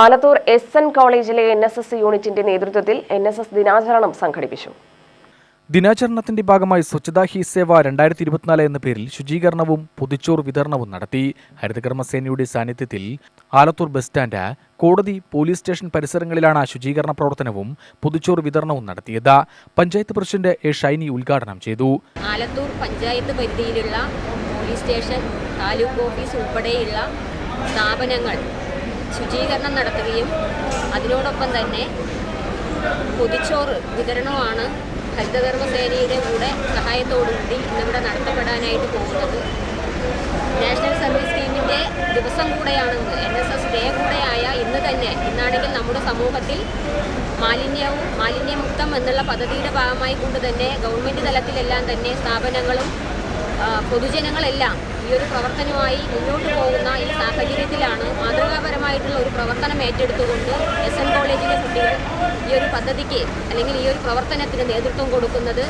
Alathur S N കോളേജിലെ N S S യൂണിറ്റിന്റെ നേതൃത്വത്തിൽ എൻ എസ് എസ് ദിനാചരണം സംഘടിപ്പിച്ചു. ദിനാചരണത്തിന്റെ ഭാഗമായി സ്വച്ഛതാ ഹി സേവ രണ്ടായിരത്തി ഇരുപത്തിനാല് എന്ന പേരിൽ ശുചീകരണവും പുതിച്ചോർ വിതരണവും നടത്തി. ഹരിതകർമ്മസേനയുടെ സാന്നിധ്യത്തിൽ ആലത്തൂർ ബസ് സ്റ്റാൻഡ് കോടതി പോലീസ് സ്റ്റേഷൻ പരിസരങ്ങളിലാണ് ശുചീകരണ പ്രവർത്തനവും പൊതിച്ചോറ് വിതരണവും നടത്തിയത്. പഞ്ചായത്ത് പ്രസിഡന്റ് എ ഷൈനി ഉദ്ഘാടനം ചെയ്തു. ആലത്തൂർ പഞ്ചായത്ത് പരിധിയിലുള്ള പോലീസ് സ്റ്റേഷൻ താലൂക്ക് ഓഫീസ് ഉൾപ്പെടെയുള്ള സ്ഥാപനങ്ങൾ ശുചീകരണം നടത്തുകയും അതിനോടൊപ്പം തന്നെ പൊതിച്ചോറ് വിതരണമാണ് ഹരിതകർമ്മസേനയുടെ കൂടെ സഹായത്തോടുകൂടി ഇന്നിവിടെ നടത്തപ്പെടാനായിട്ട് പോകുന്നത്. നാഷണൽ സർവീസ് സ്കീമിന്റെ ദിവസം കൂടെയാണെന്ന് എൻ എസ് എസ് ഡേ കൂടെയായ ഇന്ന് തന്നെ ഇന്നാണെങ്കിൽ നമ്മുടെ സമൂഹത്തിൽ മാലിന്യവും മാലിന്യമുക്തം എന്നുള്ള പദ്ധതിയുടെ ഭാഗമായി കൊണ്ട് തന്നെ ഗവൺമെന്റ് തലത്തിലെല്ലാം തന്നെ സ്ഥാപനങ്ങളും പൊതുജനങ്ങളെല്ലാം ഈ ഒരു പ്രവർത്തനവുമായി മുന്നോട്ട് പോകുന്ന ഈ സാഹചര്യത്തിലാണ് മാതൃകാപരമായിട്ടുള്ള ഒരു പ്രവർത്തനം ഏറ്റെടുത്തുകൊണ്ട് എസ് എൻ കോളേജിലെ കുട്ടികൾ ഈ ഒരു പദ്ധതിക്ക് അല്ലെങ്കിൽ ഈ ഒരു പ്രവർത്തനത്തിന് നേതൃത്വം കൊടുക്കുന്നത്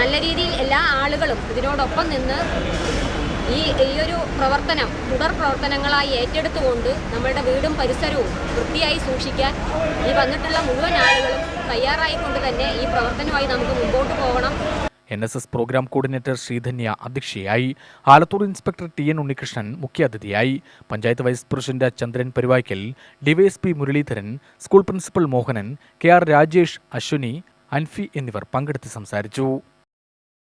നല്ല രീതിയിൽ എല്ലാ ആളുകളും ഇതിനോടൊപ്പം നിന്ന് ഈ ഈ ഒരു പ്രവർത്തനം തുടർ പ്രവർത്തനങ്ങളായി ഏറ്റെടുത്തുകൊണ്ട് നമ്മളുടെ വീടും പരിസരവും വൃത്തിയായി സൂക്ഷിക്കാൻ ഈ വന്നിട്ടുള്ള മുഴുവൻ ആളുകളും തയ്യാറായിക്കൊണ്ട് തന്നെ ഈ പ്രവർത്തനമായി നമുക്ക് മുമ്പോട്ട് പോകണം. N S S programme coordinator Sreedhanya അധ്യക്ഷയായി. Alathur inspector T N Unnikrishnan മുഖ്യാതിഥിയായി. Panchayat vice president Chandran Parivaykkal DYSP Muraleedharan school principal Mohanan K R Rajesh Ashwini Anfi എന്നിവർ പങ്കെടുത്ത് സംസാരിച്ചു.